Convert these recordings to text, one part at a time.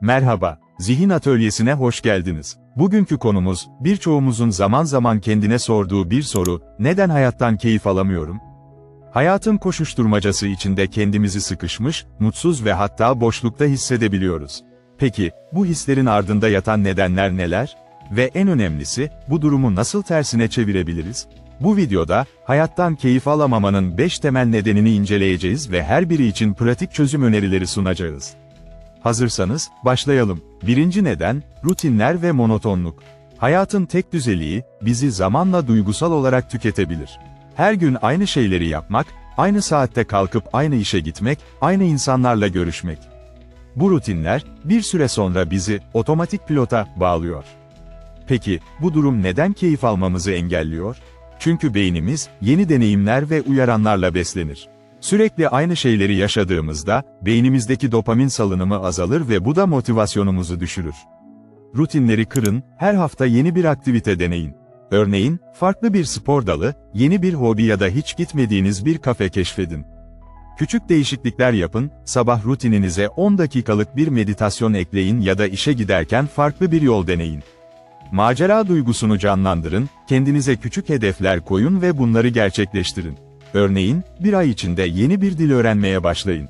Merhaba, Zihin Atölyesi'ne hoş geldiniz. Bugünkü konumuz, birçoğumuzun zaman zaman kendine sorduğu bir soru, neden hayattan keyif alamıyorum? Hayatın koşuşturmacası içinde kendimizi sıkışmış, mutsuz ve hatta boşlukta hissedebiliyoruz. Peki, bu hislerin ardında yatan nedenler neler? Ve en önemlisi, bu durumu nasıl tersine çevirebiliriz? Bu videoda, hayattan keyif alamamanın 5 temel nedenini inceleyeceğiz ve her biri için pratik çözüm önerileri sunacağız. Hazırsanız, başlayalım. Birinci neden, rutinler ve monotonluk. Hayatın tek düzeliği, bizi zamanla duygusal olarak tüketebilir. Her gün aynı şeyleri yapmak, aynı saatte kalkıp aynı işe gitmek, aynı insanlarla görüşmek. Bu rutinler, bir süre sonra bizi, otomatik pilota, bağlıyor. Peki, bu durum neden keyif almamızı engelliyor? Çünkü beynimiz, yeni deneyimler ve uyaranlarla beslenir. Sürekli aynı şeyleri yaşadığımızda, beynimizdeki dopamin salınımı azalır ve bu da motivasyonumuzu düşürür. Rutinleri kırın, her hafta yeni bir aktivite deneyin. Örneğin, farklı bir spor dalı, yeni bir hobi ya da hiç gitmediğiniz bir kafe keşfedin. Küçük değişiklikler yapın, sabah rutininize 10 dakikalık bir meditasyon ekleyin ya da işe giderken farklı bir yol deneyin. Macera duygusunu canlandırın, kendinize küçük hedefler koyun ve bunları gerçekleştirin. Örneğin, bir ay içinde yeni bir dil öğrenmeye başlayın.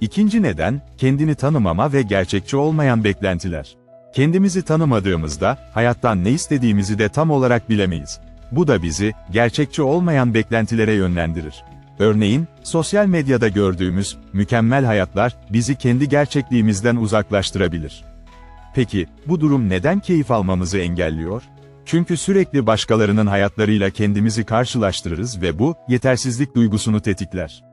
İkinci neden, kendini tanımama ve gerçekçi olmayan beklentiler. Kendimizi tanımadığımızda, hayattan ne istediğimizi de tam olarak bilemeyiz. Bu da bizi, gerçekçi olmayan beklentilere yönlendirir. Örneğin, sosyal medyada gördüğümüz, mükemmel hayatlar, bizi kendi gerçekliğimizden uzaklaştırabilir. Peki, bu durum neden keyif almamızı engelliyor? Çünkü sürekli başkalarının hayatlarıyla kendimizi karşılaştırırız ve bu, yetersizlik duygusunu tetikler.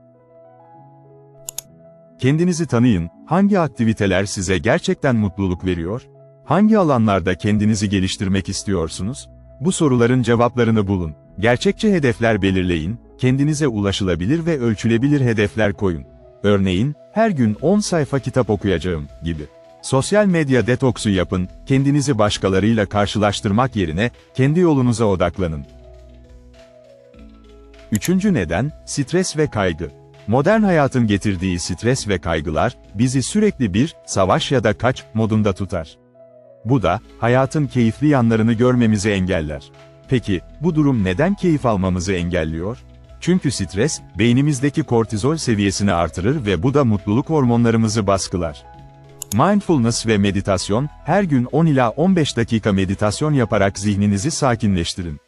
Kendinizi tanıyın, hangi aktiviteler size gerçekten mutluluk veriyor? Hangi alanlarda kendinizi geliştirmek istiyorsunuz? Bu soruların cevaplarını bulun. Gerçekçi hedefler belirleyin, kendinize ulaşılabilir ve ölçülebilir hedefler koyun. Örneğin, her gün 10 sayfa kitap okuyacağım gibi. Sosyal medya detoksu yapın, kendinizi başkalarıyla karşılaştırmak yerine, kendi yolunuza odaklanın. Üçüncü neden, stres ve kaygı. Modern hayatın getirdiği stres ve kaygılar, bizi sürekli bir, savaş ya da kaç, modunda tutar. Bu da, hayatın keyifli yanlarını görmemizi engeller. Peki, bu durum neden keyif almamızı engelliyor? Çünkü stres, beynimizdeki kortizol seviyesini artırır ve bu da mutluluk hormonlarımızı baskılar. Mindfulness ve meditasyon, her gün 10 ila 15 dakika meditasyon yaparak zihninizi sakinleştirin.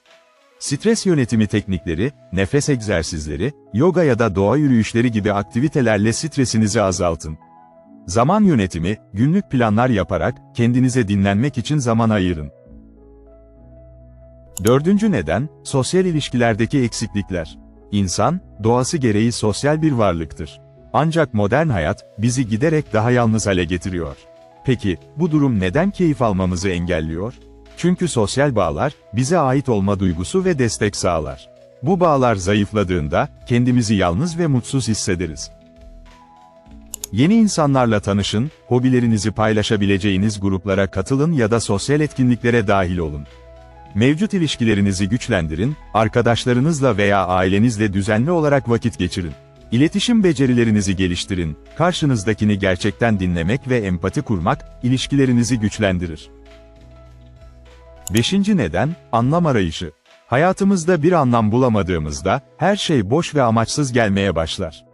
Stres yönetimi teknikleri, nefes egzersizleri, yoga ya da doğa yürüyüşleri gibi aktivitelerle stresinizi azaltın. Zaman yönetimi, günlük planlar yaparak, kendinize dinlenmek için zaman ayırın. Dördüncü neden, sosyal ilişkilerdeki eksiklikler. İnsan, doğası gereği sosyal bir varlıktır. Ancak modern hayat, bizi giderek daha yalnız hale getiriyor. Peki, bu durum neden keyif almamızı engelliyor? Çünkü sosyal bağlar, bize ait olma duygusu ve destek sağlar. Bu bağlar zayıfladığında, kendimizi yalnız ve mutsuz hissederiz. Yeni insanlarla tanışın, hobilerinizi paylaşabileceğiniz gruplara katılın ya da sosyal etkinliklere dahil olun. Mevcut ilişkilerinizi güçlendirin, arkadaşlarınızla veya ailenizle düzenli olarak vakit geçirin. İletişim becerilerinizi geliştirin, karşınızdakini gerçekten dinlemek ve empati kurmak, ilişkilerinizi güçlendirir. Beşinci neden, anlam arayışı. Hayatımızda bir anlam bulamadığımızda, her şey boş ve amaçsız gelmeye başlar.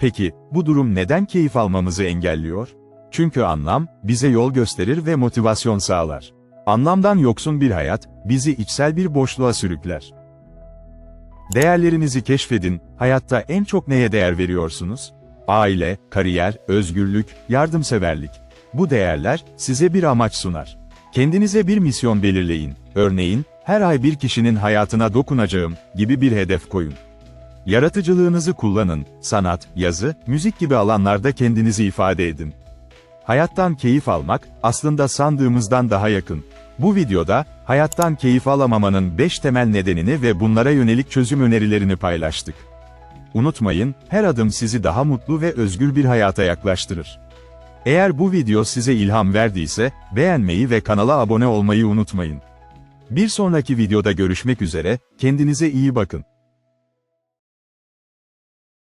Peki, bu durum neden keyif almamızı engelliyor? Çünkü anlam, bize yol gösterir ve motivasyon sağlar. Anlamdan yoksun bir hayat, bizi içsel bir boşluğa sürükler. Değerlerinizi keşfedin, hayatta en çok neye değer veriyorsunuz? Aile, kariyer, özgürlük, yardımseverlik. Bu değerler, size bir amaç sunar. Kendinize bir misyon belirleyin. Örneğin, her ay bir kişinin hayatına dokunacağım gibi bir hedef koyun. Yaratıcılığınızı kullanın, sanat, yazı, müzik gibi alanlarda kendinizi ifade edin. Hayattan keyif almak, aslında sandığımızdan daha yakın. Bu videoda, hayattan keyif alamamanın 5 temel nedenini ve bunlara yönelik çözüm önerilerini paylaştık. Unutmayın, her adım sizi daha mutlu ve özgür bir hayata yaklaştırır. Eğer bu video size ilham verdiyse, beğenmeyi ve kanala abone olmayı unutmayın. Bir sonraki videoda görüşmek üzere, kendinize iyi bakın.